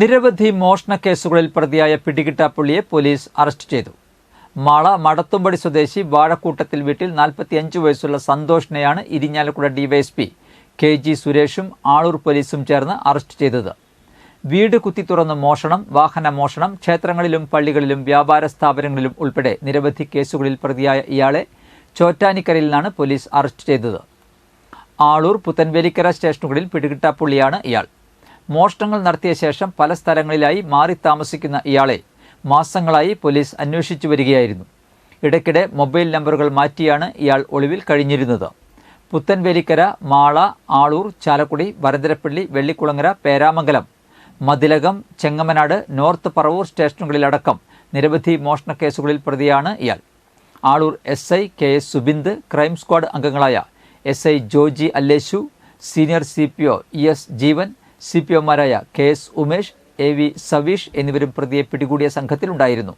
നിരവധി മോഷണ കേസുകളിൽ പ്രതിയായ പിടികിട്ടാപ്പുള്ളിയെ പോലീസ് അറസ്റ്റ് ചെയ്തു. മാള മടത്തുംപടി സ്വദേശി വാഴക്കൂട്ടത്തിൽ വീട്ടിൽ നാൽപ്പത്തിയഞ്ച് വയസ്സുള്ള സന്തോഷിനെയാണ് ഇരിഞ്ഞാലക്കുട ഡിവൈഎസ്പി കെ ജി സുരേഷും ആളൂർ പോലീസും ചേർന്ന് അറസ്റ്റ് ചെയ്തത്. വീട് കുത്തി തുറന്ന് മോഷണം വാഹന മോഷണം ക്ഷേത്രങ്ങളിലും പള്ളികളിലും വ്യാപാര സ്ഥാപനങ്ങളിലും ഉൾപ്പെടെ നിരവധി കേസുകളിൽ പ്രതിയായ ഇയാളെ ചോറ്റാനിക്കരയിൽ നിന്നാണ് പോലീസ് അറസ്റ്റ് ചെയ്തത്. ആളൂർ പുത്തൻവേലിക്കര സ്റ്റേഷനുകളിൽ പിടികിട്ടാപ്പുള്ളിയാണ് ഇയാൾ. മോഷണങ്ങൾ നടത്തിയ ശേഷം പല സ്ഥലങ്ങളിലായി മാറി താമസിക്കുന്ന ഇയാളെ മാസങ്ങളായി പോലീസ് അന്വേഷിച്ചു വരികയായിരുന്നു. ഇടയ്ക്കിടെ മൊബൈൽ നമ്പറുകൾ മാറ്റിയാണ് ഇയാൾ ഒളിവിൽ കഴിഞ്ഞിരുന്നത്. പുത്തൻവേലിക്കര മാള ആളൂർ ചാലക്കുടി വരന്തരപ്പള്ളി വെള്ളിക്കുളങ്ങര പേരാമംഗലം മതിലകം ചെങ്ങമനാട് നോർത്ത് പറവൂർ സ്റ്റേഷനുകളിലടക്കം നിരവധി മോഷണ കേസുകളിൽ പ്രതിയാണ് ഇയാൾ. Aloor S I K S Subind crime squad അംഗങ്ങളായ S I Joji Alleshu senior C P O E S Jeevan C P ഒമാരായ K S Umesh A V Saveesh എന്നിവരും പ്രതിയെ പിടികൂടിയ സംഘത്തിലുണ്ടായിരുന്നു.